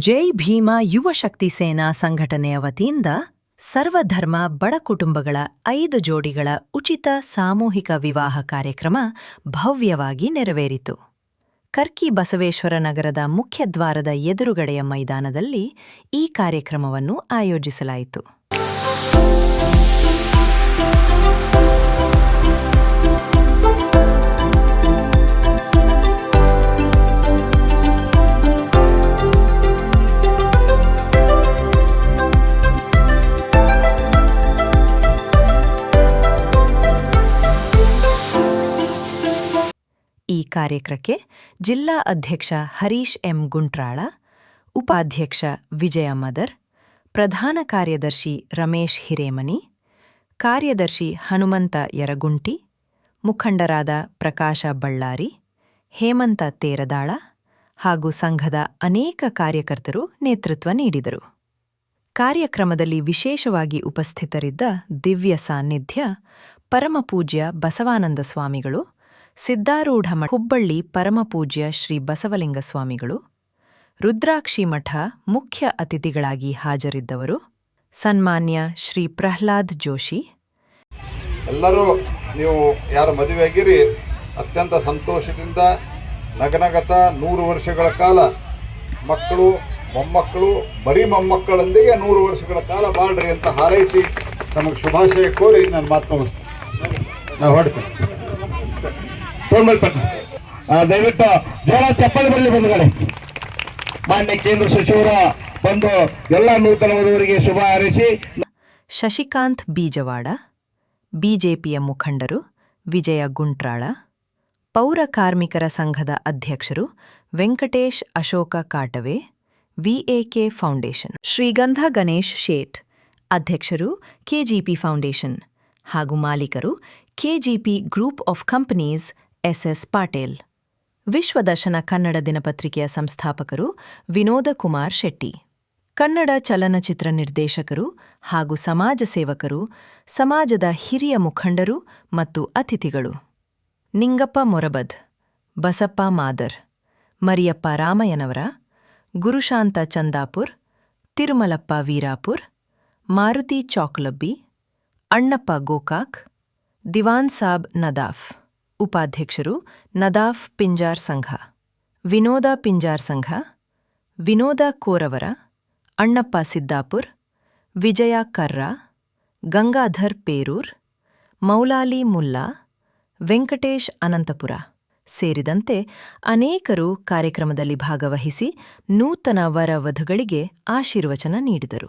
ಜೈ ಭೀಮ ಯುವ ಶಕ್ತಿ ಸೇನಾ ಸಂಘಟನೆಯ ವತಿಯಿಂದ ಸರ್ವಧರ್ಮ ಬಡ ಕುಟುಂಬಗಳ ಐದು ಜೋಡಿಗಳ ಉಚಿತ ಸಾಮೂಹಿಕ ವಿವಾಹ ಕಾರ್ಯಕ್ರಮ ಭವ್ಯವಾಗಿ ನೆರವೇರಿತು. ಕರ್ಕಿ ಬಸವೇಶ್ವರ ನಗರದ ಮುಖ್ಯದ್ವಾರದ ಎದುರುಗಡೆಯ ಮೈದಾನದಲ್ಲಿ ಈ ಕಾರ್ಯಕ್ರಮವನ್ನು ಆಯೋಜಿಸಲಾಯಿತು. ಕಾರ್ಯಕ್ರಮಕ್ಕೆ ಜಿಲ್ಲಾ ಅಧ್ಯಕ್ಷ ಹರೀಶ್ ಎಂ ಗುಂಟ್ರಾಳ, ಉಪಾಧ್ಯಕ್ಷ ವಿಜಯ ಮದರ್, ಪ್ರಧಾನ ಕಾರ್ಯದರ್ಶಿ ರಮೇಶ್ ಹಿರೇಮನಿ, ಕಾರ್ಯದರ್ಶಿ ಹನುಮಂತ ಯರಗುಂಟಿ, ಮುಖಂಡರಾದ ಪ್ರಕಾಶ ಬಳ್ಳಾರಿ, ಹೇಮಂತ ತೇರದಾಳ ಹಾಗೂ ಸಂಘದ ಅನೇಕ ಕಾರ್ಯಕರ್ತರು ನೇತೃತ್ವ ನೀಡಿದರು. ಕಾರ್ಯಕ್ರಮದಲ್ಲಿ ವಿಶೇಷವಾಗಿ ಉಪಸ್ಥಿತರಿದ್ದ ದಿವ್ಯ ಸಾನ್ನಿಧ್ಯ, ಪರಮಪೂಜ್ಯ ಬಸವಾನಂದ ಸ್ವಾಮಿಗಳು ಸಿದ್ಧಾರೂಢ ಮಠ, ಹುಬ್ಬಳ್ಳಿ ಪರಮಪೂಜ್ಯ ಶ್ರೀ ಬಸವಲಿಂಗ ಸ್ವಾಮಿಗಳು, ರುದ್ರಾಕ್ಷಿ ಮಠ ಮುಖ್ಯ ಅತಿಥಿಗಳಾಗಿ ಹಾಜರಿದ್ದವರು ಸನ್ಮಾನ್ಯ ಶ್ರೀ ಪ್ರಹ್ಲಾದ್ ಜೋಶಿ. ಎಲ್ಲರೂ ನೀವು ಯಾರು ಮದುವೆಯಾಗಿರಿ, ಅತ್ಯಂತ ಸಂತೋಷದಿಂದ ನಗನಗತ ನೂರು ವರ್ಷಗಳ ಕಾಲ ಮಕ್ಕಳು, ಮೊಮ್ಮಕ್ಕಳು, ಬರೀ ಮೊಮ್ಮಕ್ಕಳೊಂದಿಗೆ ನೂರು ವರ್ಷಗಳ ಕಾಲ ಬಾಳ್ರಿ ಅಂತ ಹಾರೈಸಿ ನಮಗೆ ಶುಭಾಶಯ ಕೋರಿ ನಾನು ಮಾತು ನಾವು ನಾವು ಹೊಡ್ತೇನೆ ತೊಗೊಂಡ್ಬರ್ಬೇಕು ದಯವಿಟ್ಟು ಜೋಳ ಚಪ್ಪಲಿ ಬರಲಿ ಬಂಧುಗಳೇ. ಮಾನ್ಯ ಕೇಂದ್ರ ಸಚಿವರ ಬಂದು ಎಲ್ಲ ನೂತನ ವಧುವರಿಗೆ ಶುಭ ಹಾರೈಸಿ. ಶಶಿಕಾಂತ್ ಬೀಜವಾಡ, ಬಿಜೆಪಿಯ ಮುಖಂಡರು ವಿಜಯ ಗುಂಟ್ರಾಳ, ಪೌರ ಕಾರ್ಮಿಕರ ಸಂಘದ ಅಧ್ಯಕ್ಷರು ವೆಂಕಟೇಶ್ ಅಶೋಕ ಕಾಟವೆ, ವಿಎಕೆ ಫೌಂಡೇಶನ್. ಶ್ರೀಗಂಧ ಗಣೇಶ್ ಶೇಟ್, ಅಧ್ಯಕ್ಷರು ಕೆಜಿಪಿ ಫೌಂಡೇಶನ್ ಹಾಗೂ ಮಾಲೀಕರು KGP group of companies SS Patel. Vishwadarshana Kannada ದಿನಪತ್ರಿಕೆಯ ಸಂಸ್ಥಾಪಕರು ವಿನೋದ ಕುಮಾರ್ ಶೆಟ್ಟಿ. ಕನ್ನಡ ಚಲನಚಿತ್ರ ನಿರ್ದೇಶಕರು ಹಾಗೂ ಸಮಾಜ ಸೇವಕರು, ಸಮಾಜದ ಹಿರಿಯ ಮುಖಂಡರು ಮತ್ತು ಅತಿಥಿಗಳು. ನಿಂಗಪ್ಪ ಮೊರಬದ್, ಬಸಪ್ಪ ಮಾದರ್, ಮರಿಯಪ್ಪ ರಾಮಯ್ಯನವರ, ಗುರುಶಾಂತ ಚಂದಾಪುರ್, ತಿರುಮಲಪ್ಪ ವೀರಾಪುರ್, ಮಾರುತಿ ಚಾಕ್ಲಬ್ಬಿ, ಅಣ್ಣಪ್ಪ ಗೋಕಾಕ್, ದಿವಾನ್ ಸಾಬ್ ನದಾಫ್. ಉಪಾಧ್ಯಕ್ಷರು ನದಾಫ್ ಪಿಂಜಾರ್ ಸಂಘ, ವಿನೋದ ಪಿಂಜಾರ್ ಸಂಘ, ವಿನೋದ ಕೋರವರ, ಅಣ್ಣಪ್ಪ ಸಿದ್ದಾಪುರ್, ವಿಜಯ ಕರ್ರಾ, ಗಂಗಾಧರ್ ಪೇರೂರ್, ಮೌಲಾಲಿ ಮುಲ್ಲಾ, ವೆಂಕಟೇಶ್ ಅನಂತಪುರ ಸೇರಿದಂತೆ ಅನೇಕರು ಕಾರ್ಯಕ್ರಮದಲ್ಲಿ ಭಾಗವಹಿಸಿ ನೂತನ ವರವಧುಗಳಿಗೆ ಆಶೀರ್ವಚನ ನೀಡಿದರು.